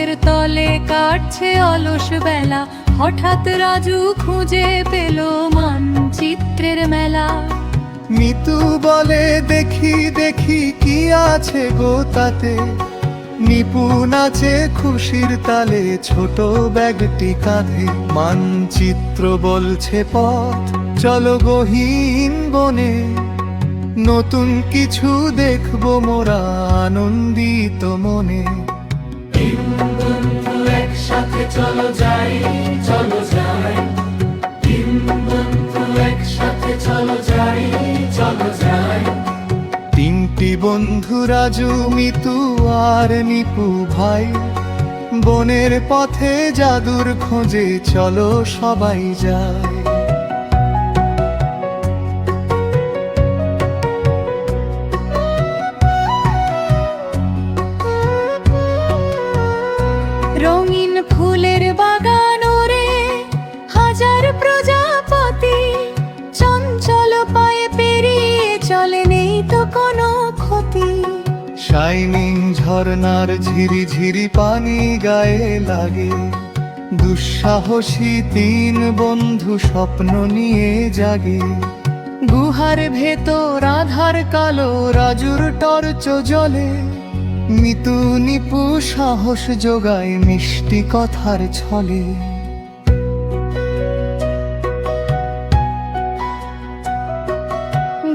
গাছের তলে কাটছে অলস বেলা। হঠাৎ রাজু খুঁজে পেল মানচিত্রের মেলা। মিতু বলে, দেখি দেখি কি আছে গো তাতে। নিপুণ আছে খুশির তালে ছোট ব্যাগটি কাঁধে। মানচিত্র বলছে, পথ, চলো গহীন বনে। নতুন কিছু দেখব মোরা আনন্দিত মনে। চলো যাই চলো যাই। তিন বন্ধু একসাথে চলো যাই চলো যাই। তিনটি বন্ধু রাজু, মিতু আর নিপু ভাই। বনের পথে জাদুর খোঁজে চলো সবাই যায় শাইনিং ঝর্ণার ঝিরি ঝিরি পানি গায়ে লাগে। দুঃসাহসী তিন বন্ধু স্বপ্ন নিয়ে জাগে। গুহার ভেতর আধার কালো, রাজুর টর্চ জলে মিতু নিপু সাহস যোগায় মিষ্টি কথার ছলে।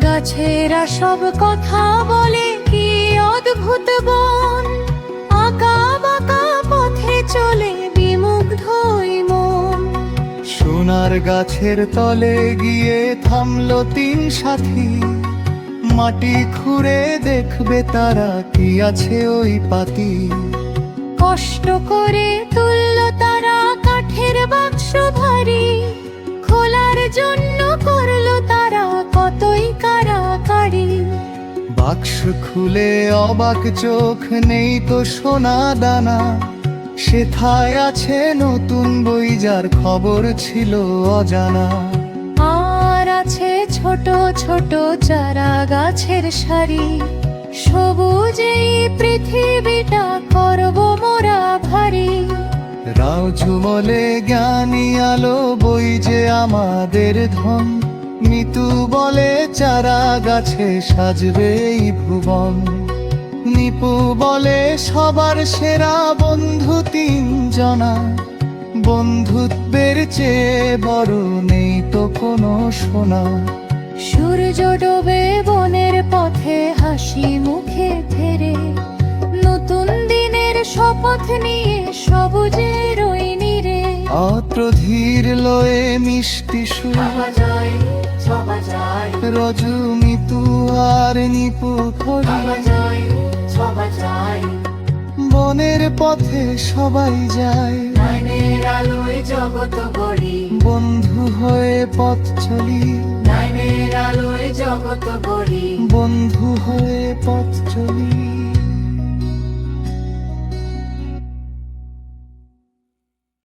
গাছেরা সব কথা বলে কি অদ্ভুত বন? আঁকা বাঁকা পথে চলে মন। সোনার গাছের তলে গিয়ে থামলো তিন সাথী। মাটি খুঁড়ে দেখবে তারা কি আছে ওই পাতি। কষ্ট করে তুলল তারা কাঠের বাক্স ভারী। খোলার জন্য বাক্স খুলে অবাক চোখ নেই তো সোনা দানা। সেথায় আছে নতুন বই যার খবর ছিল অজানা। আর আছে ছোট ছোট চারা গাছের সারি। সবুজেই পৃথিবীটা করব মোরা ভারী। রাও ঝুমলে জ্ঞানী আলো বই যে আমাদের ধন। মিতু বলে চারা গাছে সাজবে এই ভুবন। নিপু বলে সবার সেরা বন্ধু তিন জনা বন্ধুত্বের চেয়ে বড় নেই তো কোনো সোনা। সূর্য ডোবে বনের পথে হাসি মুখে ফেরে নতুন দিনের শপথ নিয়ে সবুজের ওই নীরে অত্র ধীর লয়ে মিষ্টি সুর। রজু মিতু আর নিপু বনের পথে সবাই যায়। আলোয় জগৎ গড়ি। বন্ধু হয়ে পথ চলি। আলোয় জগৎ গড়ি। বন্ধু হয়ে পথ চলি।